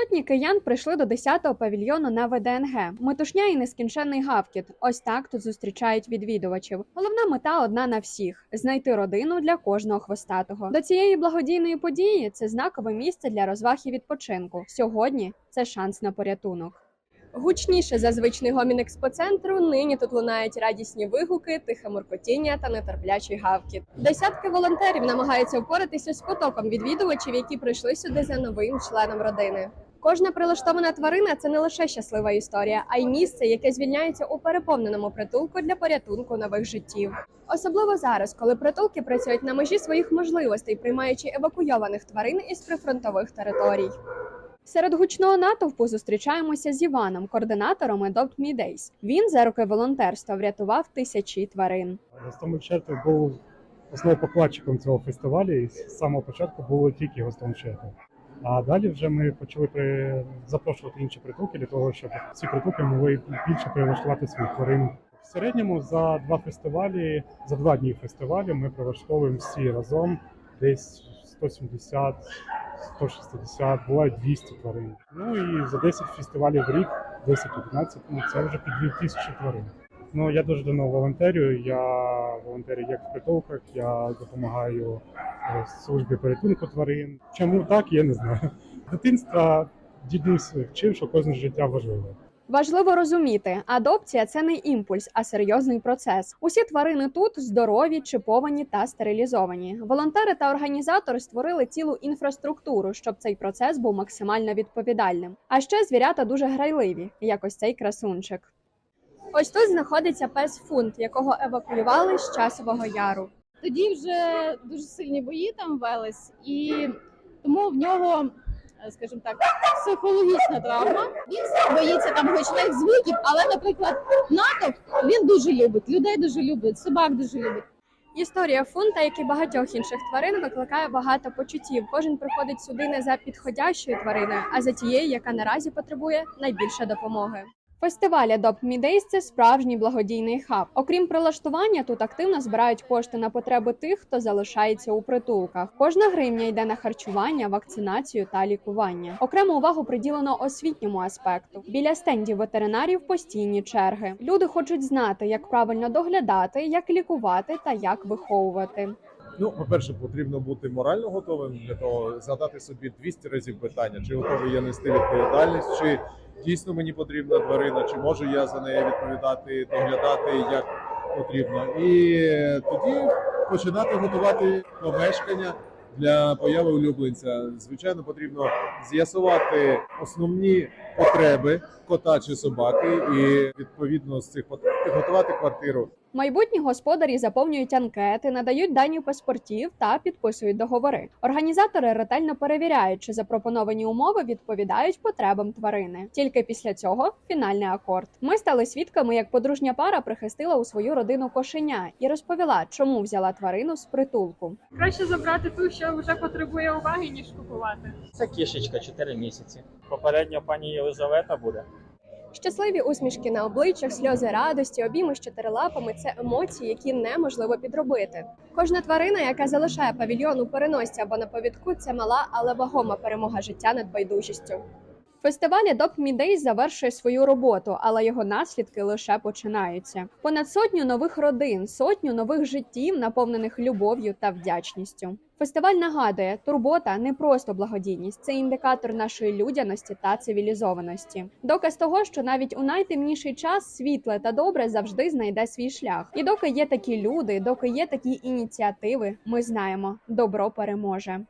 Сотні киян прийшли до 10-го павільйону на ВДНГ. Метушня і нескінченний гавкіт. Ось так тут зустрічають відвідувачів. Головна мета одна на всіх: знайти родину для кожного хвостатого. До цієї благодійної події це знакове місце для розваг і відпочинку. Сьогодні це шанс на порятунок. Гучніше за звичний гомін експоцентру нині тут лунають радісні вигуки, тихе муркотіння та нетерплячий гавкіт. Десятки волонтерів намагаються впоратися з потоком відвідувачів, які прийшли сюди за новим членом родини. Кожна прилаштована тварина це не лише щаслива історія, а й місце, яке звільняється у переповненому притулку для порятунку нових життів. Особливо зараз, коли притулки працюють на межі своїх можливостей, приймаючи евакуйованих тварин із прифронтових територій. Серед гучного натовпу зустрічаємося з Іваном, координатором Adopt Me Days. Він за роки волонтерства врятував тисячі тварин. Гостомель Черків був основопокладчиком цього фестивалю, і з самого початку було тільки Гостомель Черків. А далі вже ми почали при... запрошувати інші притулки для того, щоб ці притулки могли більше прилаштувати своїх тварин. В середньому за два фестивалі, за два дні фестивалю ми прилаштовуємо всі разом десь 170, 160, буває 200 тварин. Ну і за 10 фестивалів в рік, 10-15, ну це вже під 2000 тварин. Ну я дуже давно волонтерю. Я волонтерю як в притулках, я допомагаю е, службі порятунку тварин. Чому так, я не знаю. Дитинства дідусь вчив, що кожне життя важливе. Важливо розуміти, адопція це не імпульс, а серйозний процес. Усі тварини тут здорові, чиповані та стерилізовані. Волонтери та організатори створили цілу інфраструктуру, щоб цей процес був максимально відповідальним. А ще звірята дуже грайливі, як ось цей красунчик. Ось тут знаходиться пес фунт, якого евакуювали з часового яру. тоді вже дуже сильні бої там велись, і тому в нього, скажімо так, психологічна травма. Він боїться там гучних звуків, але, наприклад, натовп він дуже любить, людей дуже любить, собак дуже любить. Історія фунта, як і багатьох інших тварин, викликає багато почуттів. Кожен приходить сюди не за підходящою твариною, а за тією, яка наразі потребує найбільше допомоги. Фестиваль Adopt Me Days – це справжній благодійний хаб. Окрім прилаштування, тут активно збирають кошти на потреби тих, хто залишається у притулках. Кожна гривня йде на харчування, вакцинацію та лікування. Окрему увагу приділено освітньому аспекту. Біля стендів ветеринарів постійні черги. Люди хочуть знати, як правильно доглядати, як лікувати та як виховувати. Ну, по-перше, потрібно бути морально готовим для того, задати собі 200 разів питання, чи готовий я нести відповідальність, чи дійсно мені потрібна тварина, чи можу я за неї відповідати, доглядати як потрібно. І тоді починати готувати помешкання для появи улюбленця. Звичайно, потрібно з'ясувати основні потреби кота чи собаки, і відповідно з цих потреб підготувати квартиру Майбутні господарі заповнюють анкети, надають дані паспортів та підписують договори. Організатори ретельно перевіряють, чи запропоновані умови відповідають потребам тварини. Тільки після цього фінальний акорд. Ми стали свідками, як подружня пара прихистила у свою родину кошеня і розповіла, чому взяла тварину з притулку. Краще забрати ту, що вже потребує уваги, ніж купувати. Це кішечка 4 місяці. Попередньо пані Єлизавета буде. Щасливі усмішки на обличчях, сльози радості, обійми з чотирилапами це емоції, які неможливо підробити. Кожна тварина, яка залишає павільйон у переносці або на повідку, це мала, але вагома перемога життя над байдужістю. Фестиваль Adopt Me завершує свою роботу, але його наслідки лише починаються. Понад сотню нових родин, сотню нових життів, наповнених любов'ю та вдячністю. Фестиваль нагадує, турбота не просто благодійність, це індикатор нашої людяності та цивілізованості. Доказ того, що навіть у найтемніший час світле та добре завжди знайде свій шлях. І доки є такі люди, доки є такі ініціативи, ми знаємо, добро переможе.